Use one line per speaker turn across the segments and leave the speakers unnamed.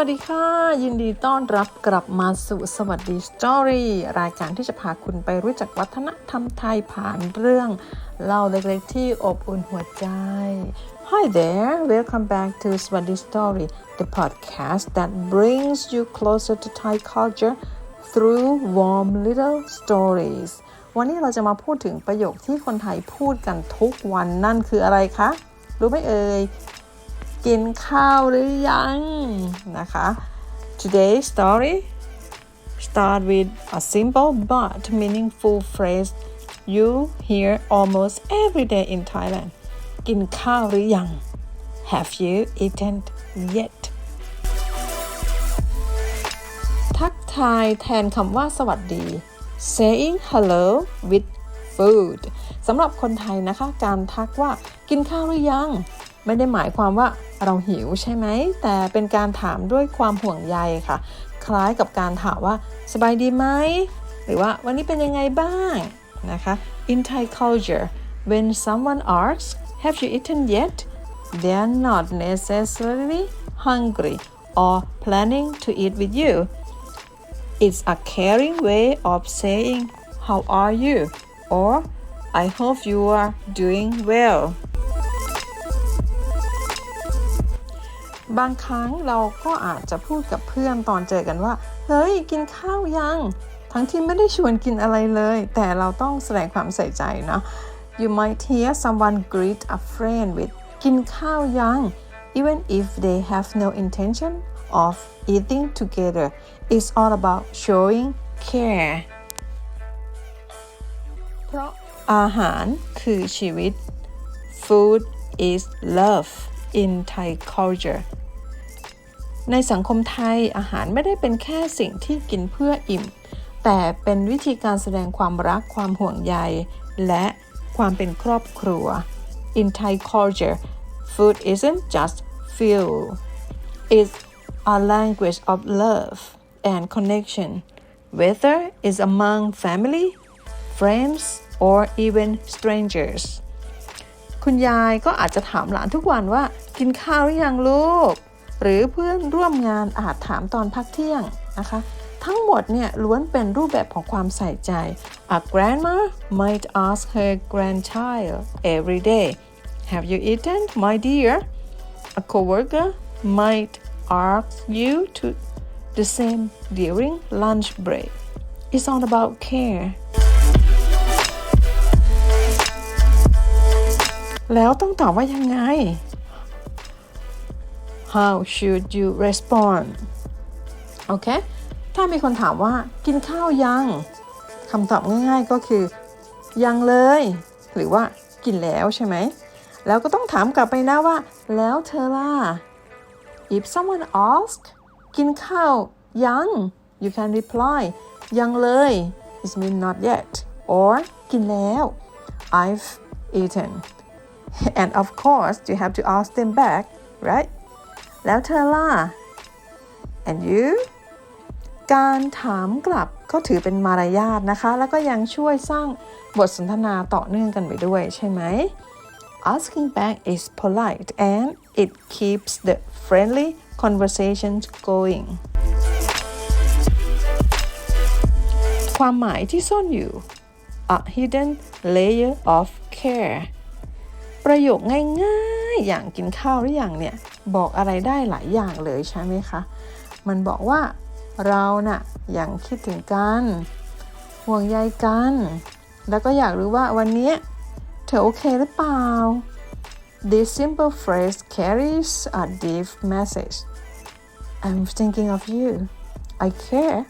วัสดีค่ะ ยินดีต้อนรับกลับมาสู่สวัสดีสตอรี่รายการที่จะพาคุณไปรู้จักวัฒนธรรมไทยผ่านเรื่องเล่าเล็กๆที่อบอุ่นหัวใจ Hi there welcome back to สวัสดี Story the podcast that brings you closer to Thai culture through warm little stories วันนี้เราจะมาพูดถึงประโยคที่คนไทยพูดกันทุกวันนั่นคืออะไรคะ รู้ไหมเอ่ย กินข้าวหรือยังนะคะ Today's story start with a simple but meaningful phrase you hear almost every day in Thailand กินข้าวหรือยัง Have you eaten yet ทักทายแทนคำว่าสวัสดี saying hello with food สำหรับคนไทยนะคะ การทักว่ากินข้าวหรือยัง ไม่ได้หมายความว่าเราหิวใช่ไหม แต่เป็นการถามด้วยความห่วงใยค่ะ คล้ายกับการถามว่าสบายดีไหม หรือว่าวันนี้เป็นยังไงบ้างนะคะ In Thai culture when someone asks have you eaten yet they are not necessarily hungry or planning to eat with you It's a caring way of saying how are you or I hope you are doing well บางครั้งเราก็อาจจะพูดกับเพื่อนตอนเจอกันว่า เฮ้ย กินข้าวยัง ทั้งที่ไม่ได้ชวนกินอะไรเลย แต่เราต้องแสดงความใส่ใจเนาะ You might hear someone greet a friend with กินข้าวยัง even if they have no intention of eating together it's all about showing care เพราะอาหารคือชีวิต food is love in Thai culture ในสังคมไทยอาหารไม่ได้เป็นแค่สิ่งที่กินเพื่ออิ่ม แต่เป็นวิธีการแสดงความรักความห่วงใย และความเป็นครอบครัว In Thai culture food isn't just fuel it's a language of love and connection whether it's among family friends or even strangers คุณยายก็อาจจะถามหลานทุกวันว่า กินข้าวหรือยังลูก หรือเพื่อนร่วมงานอาจถามตอนพักเที่ยงนะคะ ทั้งหมดเนี่ยล้วนเป็นรูปแบบของความใส่ใจ A grandma might ask her grandchild every day Have you eaten my dear A coworker might ask you to the same during lunch break It's all about care แล้วต้องตอบว่ายังไง How should you respond โอเค ถ้ามีคนถามว่ากินข้าวยังคำตอบง่าย ๆก็คือ ยังเลย หรือว่ากินแล้วใช่ไหม แล้วก็ต้องถามกลับไปนะว่า แล้วเธอล่ะ If someone asks กินข้าวยัง you can reply ยังเลย it means not yet or กินแล้ว I've eaten and of course you have to ask them back right แล้วเธอล่ะ and you การถามกลับก็ถือเป็นมารยาทนะคะ แล้วก็ยังช่วยสร้างบทสนทนาต่อเนื่องกันไปด้วยใช่ไหม asking back is polite and it keeps the friendly conversation going ความหมายที่ซ่อนอยู่ a hidden layer of care ประโยคง่ายๆ อย่างกินข้าวหรืออยังเนี่ยบอกอะไรได้หลายอย่างเลยใช่ไหมคะ มันบอกว่าเราน่ะยังคิดถึงกันห่วงใยกัน แล้วก็อยากรู้ว่าวันนี้เธอโอเคหรือเปล่า This simple phrase carries a deep message I'm thinking of you I care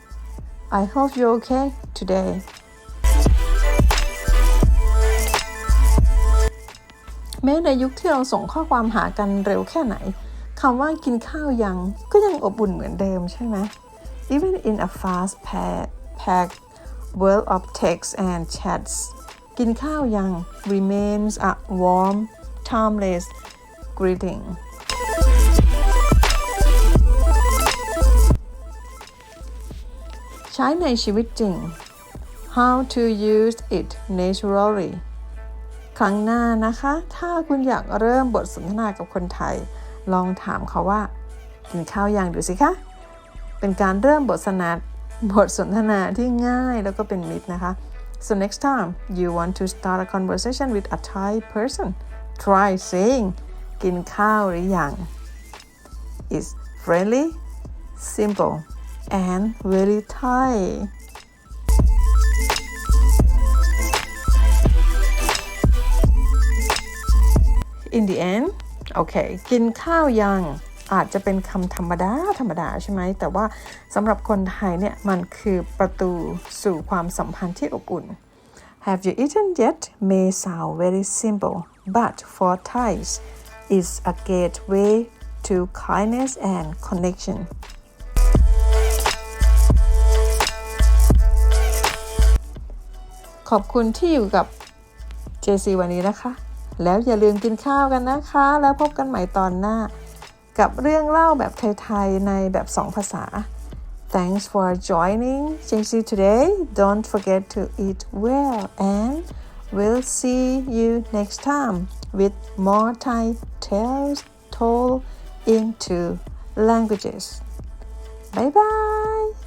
I hope you're okay today แม้ในยุคที่เราส่งข้อความหากันเร็วแค่ไหนคำว่ากินข้าวยังก็ยังอบอุ่นเหมือนเดิมใช่ไหม Even in a fast packed world of texts and chats กินข้าวยัง remains a warm timeless greeting ใช้ในชีวิตจริง how to use it naturally ครั้งหน้านะคะ ถ้าคุณอยากเริ่มบทสนทนากับคนไทย ลองถามเขาว่ากินข้าวยังดูสิคะ เป็นการเริ่มบทสนทนาบทสนทนาที่ง่ายแล้วก็เป็นมิตรนะคะ so next time you want to start a conversation with a Thai person try saying กินข้าวหรือยัง is friendly simple and very Thai in the end โอเค กินข้าวยังอาจจะเป็นคำธรรมดา ธรรมดาใช่ไหม แต่ว่าสำหรับคนไทยเนี่ย มันคือประตูสู่ความสัมพันธ์ที่อบอุ่น Have you eaten yet may sound very simple but for Thais is a gateway to kindness and connection ขอบคุณที่อยู่กับ JC วันนี้นะคะ แล้วอย่าลืมกินข้าวกันนะคะ แล้วพบกันใหม่ตอนหน้า กับเรื่องเล่าแบบไทยๆในแบบสองภาษา Thanks for joining JC today. Don't forget to eat well and we'll see you next time with more Thai tales told into languages. Bye bye.